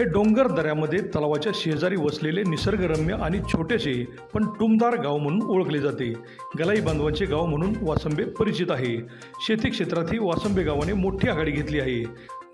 हे डोंगर दऱ्यामध्ये तलावाच्या शेजारी वसलेले निसर्गरम्य आणि छोटेसे पण टुमदार गाव म्हणून ओळखले जाते. गलाई बांधवांचे गाव म्हणून वासंबे परिचित आहे. शेती क्षेत्रातही वासंबे गावाने मोठी आघाडी घेतली आहे.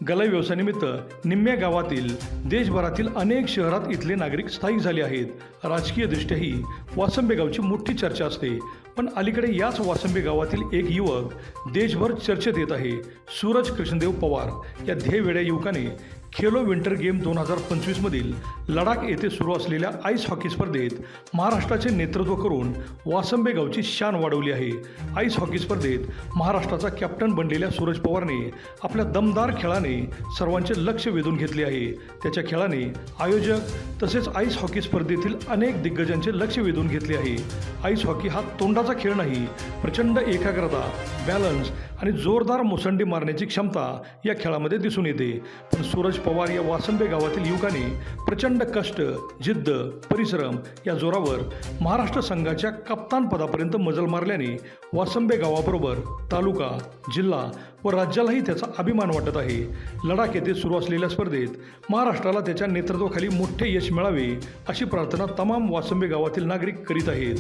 गलाई व्यवसायानिमित्त निम्म्या गावातील देशभरातील अनेक शहरात इथले नागरिक स्थायिक झाले आहेत. राजकीयदृष्ट्याही वासंबे गावची मोठी चर्चा असते. पण अलीकडे याच वासंबे गावातील एक युवक देशभर चर्चेत येत आहे. सूरज कृष्णदेव पवार या ध्येयवेड्या युवकाने खेलो विंटर गेम दोन हजार पंचवीसमधील लडाख येथे सुरू असलेल्या आईस हॉकी स्पर्धेत महाराष्ट्राचे नेतृत्व करून वासंबे गावची शान वाढवली आहे. आईस हॉकी स्पर्धेत महाराष्ट्राचा कॅप्टन बनलेल्या सूरज पवारने आपल्या दमदार खेळाने सर्वांचे लक्ष वेधून घेतले आहे. त्याच्या खेळाने आयोजक तसेच आईस हॉकी स्पर्धेतील अनेक दिग्गजांचे लक्ष वेधून घेतले आहे. आईस हॉकी हा तोंडाचा खेळ नाही प्रचंड एकाग्रता बॅलन्स आणि जोरदार मुसंडी मारण्याची क्षमता या खेळामध्ये दिसून येते. पण सूरज पवार या वासंबे गावातील युवकाने प्रचंड कष्ट जिद्द परिश्रम या जोरावर महाराष्ट्र संघाच्या कप्तानपदापर्यंत मजल मारल्याने वासंबे गावाबरोबर तालुका जिल्हा व राज्यालाही त्याचा अभिमान वाटत आहे. लडाख येथे सुरू असलेल्या स्पर्धेत महाराष्ट्राला त्याच्या नेतृत्वाखाली मोठे यश मिळावे अशी प्रार्थना तमाम वासंबे गावातील नागरिक करीत आहेत.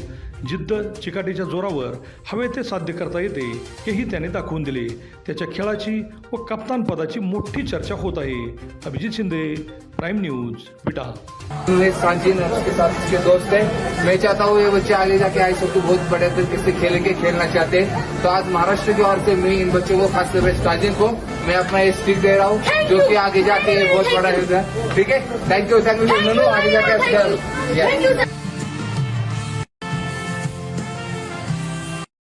जिद्द चिकाटीच्या जोरावर हवे ते साध्य करता येते हेही त्याने दाखवून दिले. त्याच्या खेळाची व कप्तानपदाची मोठी चर्चा होत आहे. अभिजित शिंदे प्राईम न्यूज बिटा सांचिन उसके साथ उसके दोस्त है मैं चाहता हूँ ये बच्चे आगे जाके आए सबको बहुत बड़े तरीके से खेलेंगे खेलना चाहते हैं। तो आज महाराष्ट्र की ओर से मैं इन बच्चों को खासकर स्टार्जिन को मैं अपना ये स्टिक दे रहा हूँ जो कि आगे जाके बहुत बड़ा होगा ठीक है? थैंक यू थैंक यू नोनू आगे जाके.